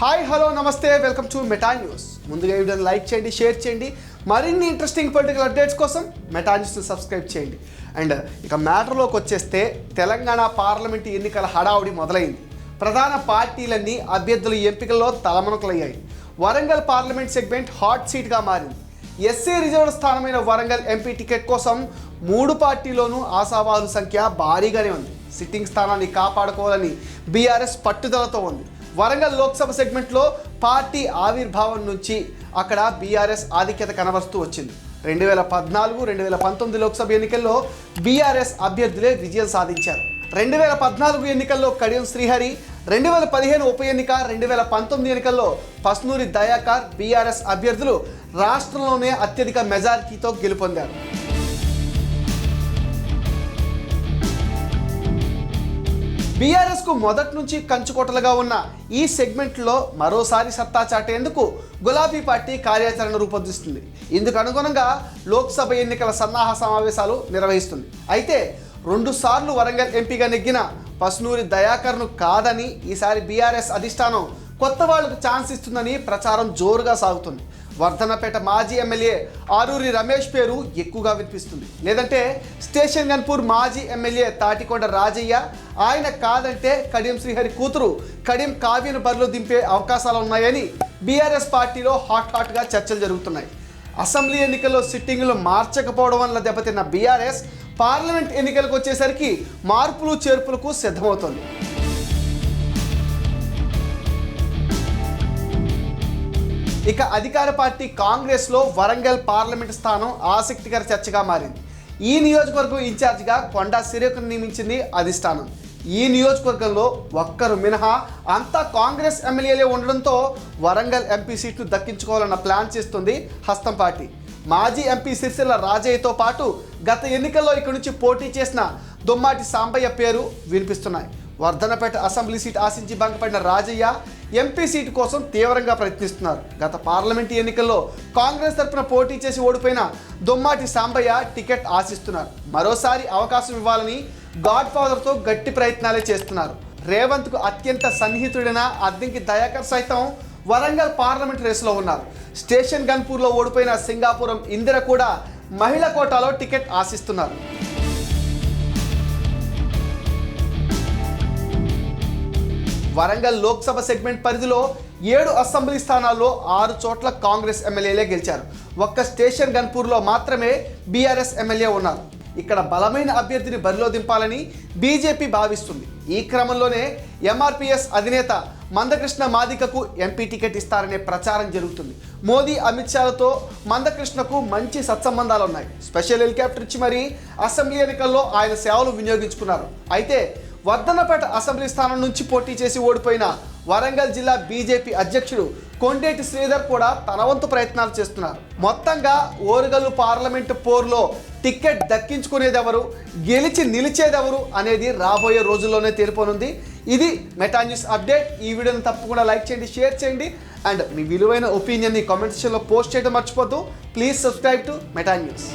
Hi hello నమస్తే welcome to Meta news. ముందుగా ఈ వీడియోని లైక్ చేయండి షేర్ చేయండి. మరిన్ని ఇంట్రెస్టింగ్ పొలిటికల్ అప్డేట్స్ కోసం మెటా న్యూస్ని సబ్స్క్రైబ్ చేయండి. అండ్ ఇక మ్యాటర్లోకి వచ్చేస్తే తెలంగాణ పార్లమెంటు ఎన్నికల హడావుడి మొదలైంది. ప్రధాన పార్టీలన్నీ అభ్యర్థుల ఎంపికల్లో తలమునకలయ్యాయి. వరంగల్ పార్లమెంట్ సెగ్మెంట్ హాట్ సీట్గా మారింది. ఎస్సీ రిజర్వ్ స్థానమైన వరంగల్ ఎంపీ టికెట్ కోసం మూడు పార్టీలోనూ ఆశావాహుల సంఖ్య భారీగానే ఉంది. సిట్టింగ్ స్థానాన్ని కాపాడుకోవాలని బీఆర్ఎస్ పట్టుదలతో ఉంది. వరంగల్ లోక్సభ సెగ్మెంట్లో పార్టీ ఆవిర్భావం నుంచి అక్కడ బీఆర్ఎస్ ఆధిక్యత కనబరుస్తూ వచ్చింది. రెండు వేల పద్నాలుగు రెండు వేల పంతొమ్మిది లోక్సభ ఎన్నికల్లో బీఆర్ఎస్ అభ్యర్థులే విజయం సాధించారు. రెండు వేల పద్నాలుగు ఎన్నికల్లో కడియం శ్రీహరి రెండు వేల పదిహేను ఉప ఎన్నిక రెండు వేల పంతొమ్మిది ఎన్నికల్లో పస్నూరి దయాకర్ బీఆర్ఎస్ అభ్యర్థులు రాష్ట్రంలోనే అత్యధిక మెజారిటీతో గెలుపొందారు. బీఆర్ఎస్కు మొదటి నుంచి కంచుకోటలుగా ఉన్న ఈ సెగ్మెంట్లో మరోసారి సత్తా చాటేందుకు గులాబీ పార్టీ కార్యాచరణ రూపొందిస్తుంది. ఇందుకు అనుగుణంగా లోక్సభ ఎన్నికల సన్నాహ సమావేశాలు నిర్వహిస్తుంది. అయితే రెండు సార్లు వరంగల్ ఎంపీగా నెగ్గిన పస్నూరి దయాకర్ను కాదని ఈసారి బీఆర్ఎస్ అధిష్టానం కొత్త వాళ్ళకు ఛాన్స్ ఇస్తుందని ప్రచారం జోరుగా సాగుతుంది. వర్ధనపేట మాజీ ఎమ్మెల్యే ఆరూరి రమేష్ పేరు ఎక్కువగా వినిపిస్తుంది. లేదంటే స్టేషన్ గన్పూర్ మాజీ ఎమ్మెల్యే తాటికొండ రాజయ్య ఆయన కాదంటే కడియం శ్రీహరి కూతురు కడియం కావ్యను బరిలో దింపే అవకాశాలు ఉన్నాయని బీఆర్ఎస్ పార్టీలో హాట్ హాట్గా చర్చలు జరుగుతున్నాయి. అసెంబ్లీ ఎన్నికల్లో సిట్టింగులు మార్చకపోవడం వల్ల దెబ్బతిన్న బీఆర్ఎస్ పార్లమెంట్ ఎన్నికలకు వచ్చేసరికి మార్పులు చేర్పులకు సిద్ధమవుతోంది. ఇక అధికార పార్టీ కాంగ్రెస్లో వరంగల్ పార్లమెంట్ స్థానం ఆసక్తికర చర్చగా మారింది. ఈ నియోజకవర్గం ఇన్ఛార్జిగా కొండా సిరేకును నియమించింది అధిష్టానం. ఈ నియోజకవర్గంలో ఒక్కరు మినహా అంతా కాంగ్రెస్ ఎమ్మెల్యేలే ఉండడంతో వరంగల్ ఎంపీ సీట్లు దక్కించుకోవాలన్న ప్లాన్ చేస్తుంది హస్తం పార్టీ. మాజీ ఎంపీ సిరిసిల్ల రాజయ్యతో పాటు గత ఎన్నికల్లో ఇక్కడి నుంచి పోటీ చేసిన దుమ్మాటి సాంబయ్య పేరు వినిపిస్తున్నాయి. వర్ధనపేట అసెంబ్లీ సీట్ ఆశించి భంగపడిన రాజయ్య ఎంపీ సీటు కోసం తీవ్రంగా ప్రయత్నిస్తున్నారు. గత పార్లమెంట్ ఎన్నికల్లో కాంగ్రెస్ తరఫున పోటీ చేసి ఓడిపోయిన దుమ్మాటి సాంబయ్య టికెట్ ఆశిస్తున్నారు. మరోసారి అవకాశం ఇవ్వాలని గాడ్ ఫాదర్తో గట్టి ప్రయత్నాలే చేస్తున్నారు. రేవంత్కు అత్యంత సన్నిహితుడైన అద్దంకి దయాకర్ సైతం వరంగల్ పార్లమెంట్ రేసులో ఉన్నారు. స్టేషన్ గన్పూర్లో ఓడిపోయిన సింగాపురం ఇందిర కూడా మహిళ కోటాలో టికెట్ ఆశిస్తున్నారు. వరంగల్ లోక్సభ సెగ్మెంట్ పరిధిలో ఏడు అసెంబ్లీ స్థానాల్లో ఆరు చోట్ల కాంగ్రెస్ ఎమ్మెల్యేలే గెలిచారు. ఒక్క స్టేషన్ గన్పూర్లో మాత్రమే బీఆర్ఎస్ ఎమ్మెల్యే ఉన్నారు. ఇక్కడ బలమైన అభ్యర్థిని బరిలో దింపాలని బీజేపీ భావిస్తుంది. ఈ క్రమంలోనే ఎంఆర్పిఎస్ అధినేత మందకృష్ణ మాదికకు ఎంపీ టికెట్ ఇస్తారనే ప్రచారం జరుగుతుంది. మోదీ అమిత్ షాలతో మందకృష్ణకు మంచి సత్సంబంధాలు ఉన్నాయి స్పెషల్ హెలికాప్టర్ ఇచ్చి మరీ అసెంబ్లీ ఎన్నికల్లో ఆయన సేవలు వినియోగించుకున్నారు. అయితే వర్ధనపేట అసెంబ్లీ స్థానం నుంచి పోటీ చేసి ఓడిపోయిన వరంగల్ జిల్లా బీజేపీ అధ్యక్షుడు కొండేటి శ్రీధర్ కూడా తన వంతు ప్రయత్నాలు చేస్తున్నారు. మొత్తంగా ఓరుగల్లు పార్లమెంటు పోర్లో టికెట్ దక్కించుకునేదెవరు గెలిచి నిలిచేదెవరు అనేది రాబోయే రోజుల్లోనే తేలిపోనుంది. ఇది మెటా న్యూస్ అప్డేట్. ఈ వీడియోని తప్పకుండా లైక్ చేయండి షేర్ చేయండి. అండ్ మీ విలువైన ఒపీనియన్ని కామెంట్ సెక్షన్లో పోస్ట్ చేయడం మర్చిపోద్దు. Please subscribe to Meta news.